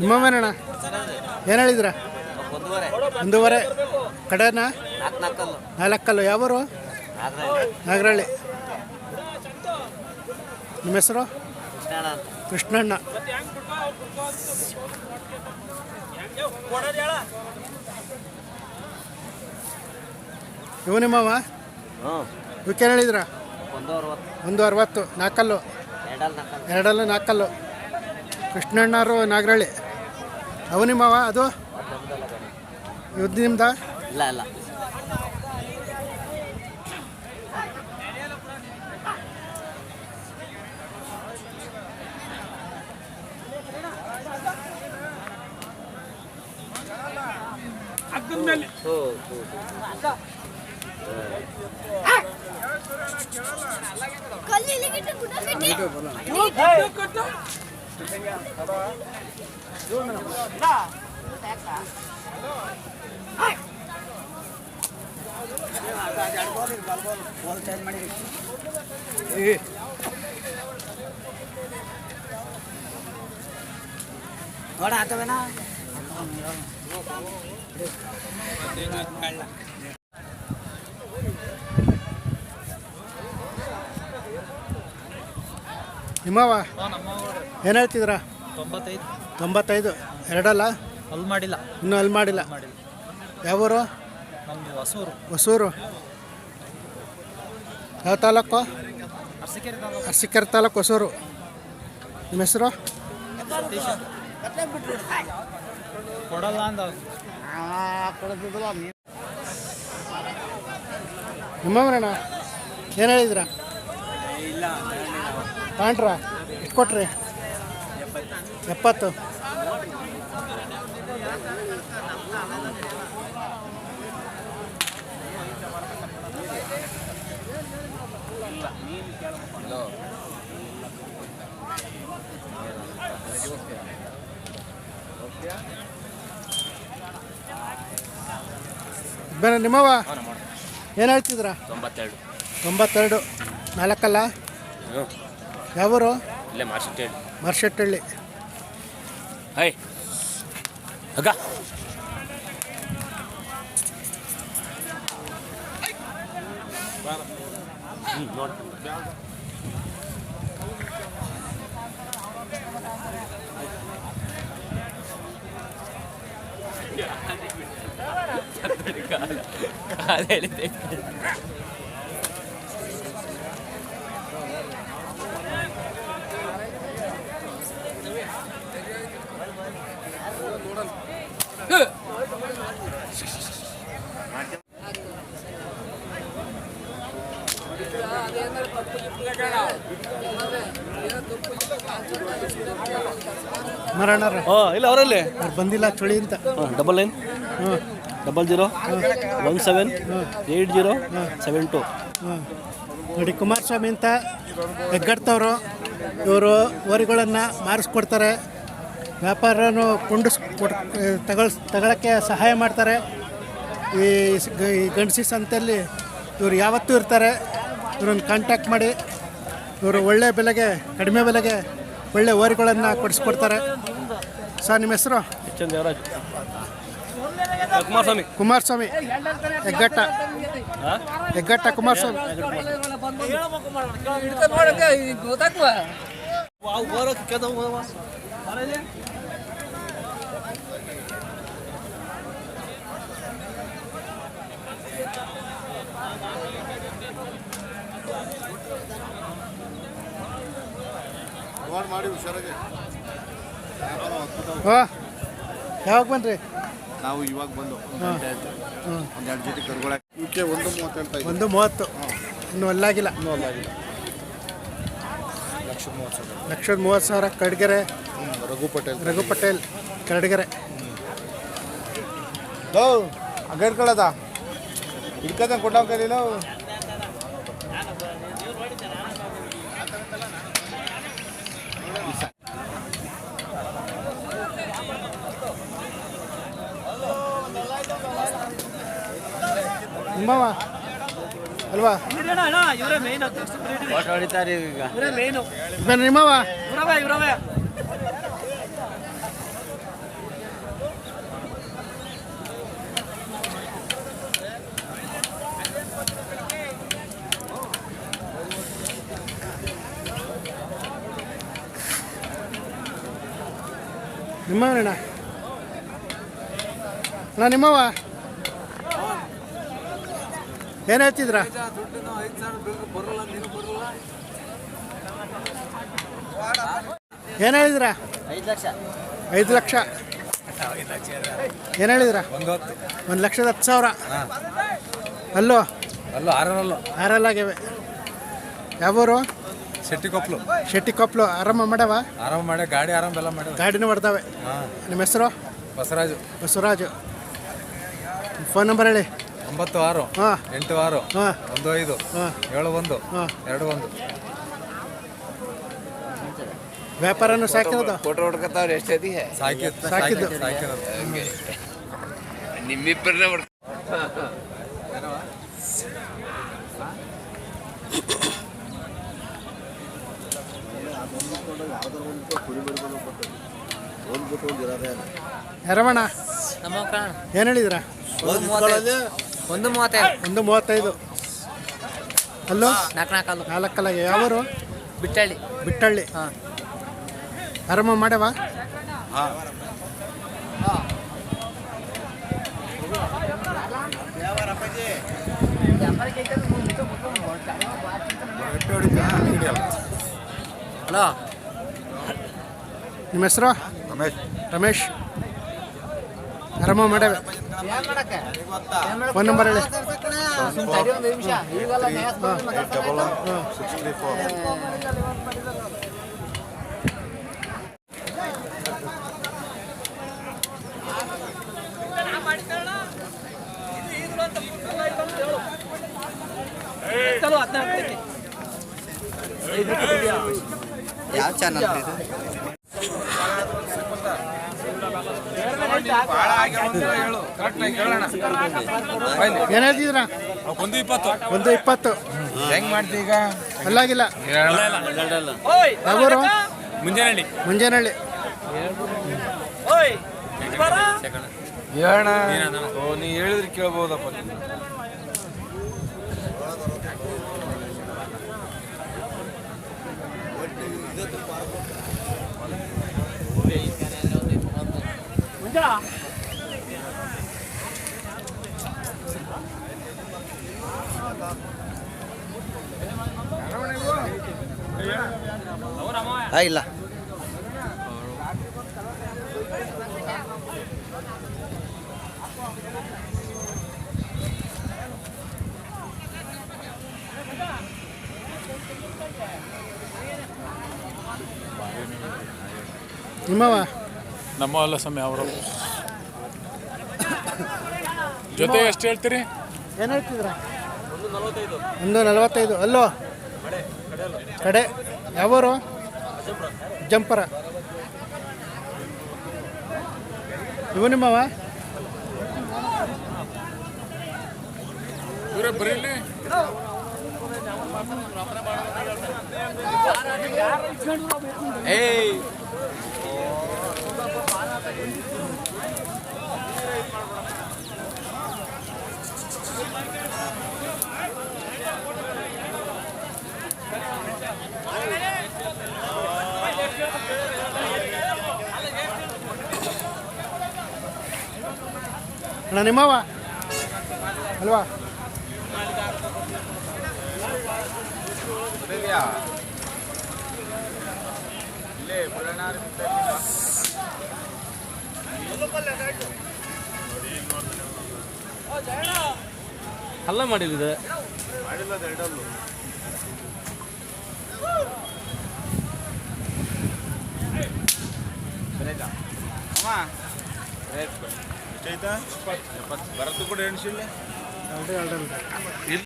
ನಿಮ್ಮ ಮನೆಣ್ಣ ಏನು ಹೇಳಿದ್ರ? ಒಂದೂವರೆ. ಕಡೆನ ಕಡೆನಾ? ನಾಲ್ಕು ನಾಲ್ಕಲ್ಲು. ಯಾವರು? ನಾಗರಹಳ್ಳಿ. ನಿಮ್ಮ ಹೆಸರು? ಕೃಷ್ಣಣ್ಣ ಇವು ನಿಮ್ಮವ ಇವಕ್ಕೇನು ಹೇಳಿದ್ರ? ಒಂದು ಅರವತ್ತು. ನಾಲ್ಕಲ್ಲು. ಎರಡಲ್ಲೂ ನಾಲ್ಕಲ್ಲು. ಕೃಷ್ಣಣ್ಣವರು ನಾಗರಹಳ್ಳಿ. ಅವು ನಿಮ್ಮವ ಅದು? ಇವ್ದು ನಿಮ್ದ? ಇಲ್ಲ ಇಲ್ಲ. ಹೋ ಹೋ ನೋಡ ಆತವೇನಾ ನಿಮ್ಮವ ಏನು ಹೇಳ್ತಿದ್ರ ತೊಂಬತ್ತೈದು. ತೊಂಬತ್ತೈದು. ಎರಡಲ್ಲ? ಅಲ್ಲಿ ಮಾಡಿಲ್ಲ. ಇನ್ನೂ ಅಲ್ಲಿ ಮಾಡಿಲ್ಲ. ಮಾಡಿಲ್ಲ. ಯಾವೂರು? ನಮ್ಮದು ಹೊಸೂರು. ಹೊಸೂರು. ಯಾವ ತಾಲೂಕು? ಅರಸಿಕೆರೆ ತಾಲೂಕು. ಅರಸೀಕೆರೆ ತಾಲೂಕು ಹೊಸೂರು. ನಿಮ್ಮ ಹೆಸರು? ಕೊಡಲ್ಲ ಅಂದ ನಿಮ್ಮವ್ರಣ್ಣ ಏನು ಹೇಳಿದ್ರ ಇಲ್ಲ ಎಷ್ಟು ಕೊಟ್ರಿ. ಎಪ್ಪತ್ತು. ಬೇರೆ ನಿಮ್ಮವ ಏನು ಹೇಳ್ತಿದ್ರ? ತೊಂಬತ್ತೆರಡು. ತೊಂಬತ್ತೆರಡು. ನಾಲ್ಕಲ್ಲ? ಯಾವೂರು? ಇಲ್ಲೇ ಮಾರ್ಸಿಟ್ಟೇಳಿ. ಮರ್ಷೆಟ್ಟಳ್ಳಿ ಹ್ಞೂ ನೋಡಿ. ಕಾಲು ಇಲ್ಲ ಅವರಲ್ಲಿ. ಅವ್ರು ಬಂದಿಲ್ಲ ಚಳಿ ಅಂತ. Double nine double zero one seven eight zero seven two ನೋಡಿ ಕುಮಾರಸ್ವಾಮಿ ಅಂತ ಹೆಗ್ಗಡ್ತವರು. ಇವರು ವರಿಗಳನ್ನು ಮಾರಿಸ್ಕೊಡ್ತಾರೆ. ವ್ಯಾಪಾರನು ಕೊಂಡಿಸ್ ಕೊಡ್ ತಗೊಳ್ ತಗೊಳಕ್ಕೆ ಸಹಾಯ ಮಾಡ್ತಾರೆ. ಈ ಗಂಡಸಿ ಸಂತೆಯಲ್ಲಿ ಇವರು ಯಾವತ್ತೂ ಇರ್ತಾರೆ. ಇವ್ರನ್ನ ಕಾಂಟ್ಯಾಕ್ಟ್ ಮಾಡಿ ಇವರು ಒಳ್ಳೆ ಬೆಲೆಗೆ ಕಡಿಮೆ ಬೆಲೆಗೆ ಒಳ್ಳೆ ಓರಿಗಳನ್ನು ಕೊಡಿಸ್ಕೊಡ್ತಾರೆ. ಸರ್ ನಿಮ್ಮ ಹೆಸರು? ದೇವರಾಜ್. ಕುಮಾರಸ್ವಾಮಿ. ಕುಮಾರಸ್ವಾಮಿ. ಹೆಗ್ಗಟ್ಟ. ಹೆಗ್ಗಟ್ಟ ಕುಮಾರಸ್ವಾಮಿ. ಹಾ ಯಾವಾಗ ಬನ್ರಿ ನಾವು ಇವಾಗ ಬಂದು ಒಂದು ಎರಡು ಜೊತೆ ಕರ್ಗೊಳಕ್ ಇವಕ್ಕೆ ಒಂದು ಮೂವತ್ತೆಂಟು ಒಂದು ಮೂವತ್ತು. ಇನ್ನು ಅಲ್ಲಾಗಿಲ್ಲ. ಲಕ್ಷದ ಮೂವತ್ತು ಸಾವಿರ. ಲಕ್ಷದ ಮೂವತ್ತು ಸಾವಿರ ಕಡ್ಗೆರೆ. ರಘು ಪಟೇಲ್. ರಘು ಪಟೇಲ್ ಕರಡಿಗೆರೆ ಲೋ ಅಗರ್ಕೊಳ್ಳದ ಹಿಡ್ಕದಂಗೆ ಕೊಟ್ಟಾಕಲಿಲ್ಲ ನಿಮ್ಮವ ಅಲ್ವಾ? ನಿಮ್ಮವ ನಿಮ್ಮವನಣ್ಣ ಅಣ್ಣ ನಿಮ್ಮವ ಏನು ಹೇಳ್ತಿದ್ರ? ಏನು ಹೇಳಿದ್ರ? ಐದು ಲಕ್ಷ. ಐದು ಲಕ್ಷ. ಏನು ಹೇಳಿದ್ರ? ಒಂದು ಲಕ್ಷದ ಹತ್ತು ಸಾವಿರ. ಅಲ್ಲೋ? ಅಲ್ಲೋ ಆರಲ್ಲ ಆರಲ್ಲಾಗ್ಯವೆ ಯಾವೂರು? ಶೆಟ್ಟಿ ಕೊಪ್ಪಲು ಶೆಟ್ಟಿ ಕೊಪ್ಪಲು ಆರಾಮ ಮಾಡವ ಆರಾಮ ಮಾಡಿ ಗಾಡಿ ಆರಾಮ ಎಲ್ಲ ಮಾಡ್ಯಾವ ಗಾಡಿನೂ ಬರ್ತಾವೆ ಹಾಂ. ನಿಮ್ಮ ಹೆಸರು? ಬಸವರಾಜು. ಬಸವರಾಜು. ಫೋನ್ ನಂಬರ್ ಹೇಳಿ. ಒಂಬತ್ತು ಆರು ಹಾಂ. ಎಂಟು ಆರು ಹಾಂ. ಒಂದು ಐದು ಹಾಂ. ಏಳು ಒಂದು ಹಾಂ. ಎರಡು ಒಂದು. ವ್ಯಾಪಾರನೂ ಸಾಕಿರೋದು ಫೋಟೋ ಹೊಡ್ಕೊತಾವ್ರೆ ಎಷ್ಟೈತಿ ಸಾಕಿ ಸಾಕಿದ್ದು. ಸಾಕಿರೋದು ನಿಮ್ಮಿಬ್ಬರನ್ನೇ ಹೊಡ್ ಏನು ಹೇಳಿದ್ರ? ಒಂದು ಮೂವತ್ತೈದು. ಒಂದು ಮೂವತ್ತೈದು. ಅಲ್ಲೋ? ನಾಲ್ಕು ನಾಲ್ಕಲ್ಲು ನಾಲ್ಕಲ್ಲಾಗೆ ಯಾವರು? ಬಿಟ್ಟಳ್ಳಿ. ಬಿಟ್ಟಳ್ಳಿ. ಹಾಂ. ಆರಾಮ ಮಾಡ್ಯವ? ಹಲೋ. ನಿಮ್ಮ ಹೆಸರು? ರಮೇಶ್. ರಮೇಶ್. ಆರಾಮ ಮಾಡ್ಯಾವೆ? ಫೋನ್ ನಂಬರ್ ಹೇಳಿ. Eight double one six three four. ಯಾವ ಚಾನಲ್ ಇದು? ಏನು ಹೇಳ್ತಿದ್ರ ಒಂದು ಇಪ್ಪತ್ತು ಒಂದು ಇಪ್ಪತ್ತು ಹೆಂಗ್ ಮಾಡ್ತಿ ಈಗ ಅಲ್ಲಾಗಿಲ್ಲ ಯಾವೂರು ಮುಂಜಾನೆ ಮುಂಜಾನಹಳ್ಳಿ ಹೇಳಣ ಓ ನೀ ಹೇಳಿದ್ರೆ ಕೇಳ್ಬೋದಪ್ಪ ಹಾಂ ಇಲ್ಲ ನಿಮ್ಮವ ನಮ್ಮ ಅಲ್ಲ ಸ್ವಾಮಿ ಅವರು. ಜೊತೆ ಎಷ್ಟು ಹೇಳ್ತೀರಿ? ಏನು ಹೇಳ್ತಿದ್ರ ಒಂದು ನಲವತ್ತೈದು. ಅಲ್ಲೋ? ಕಡೆ. ಯಾವರು? ಜಂಪರ. ಇವು ನಿಮ್ಮವ? ಇವರೇ ಬರೀಲಿ? ಏಯ್ ಅಣ್ಣ ನಿಮ್ಮವ ಅಲ್ವಾ ಅಲ್ಲ ಮಾಡಿಲ್ಲ ಎಷ್ಟೈತಾ ಭರತ್ ಕೂಡ ಎಣ್ಸಿಲ್ಲ ಎರಡು ಎರಡು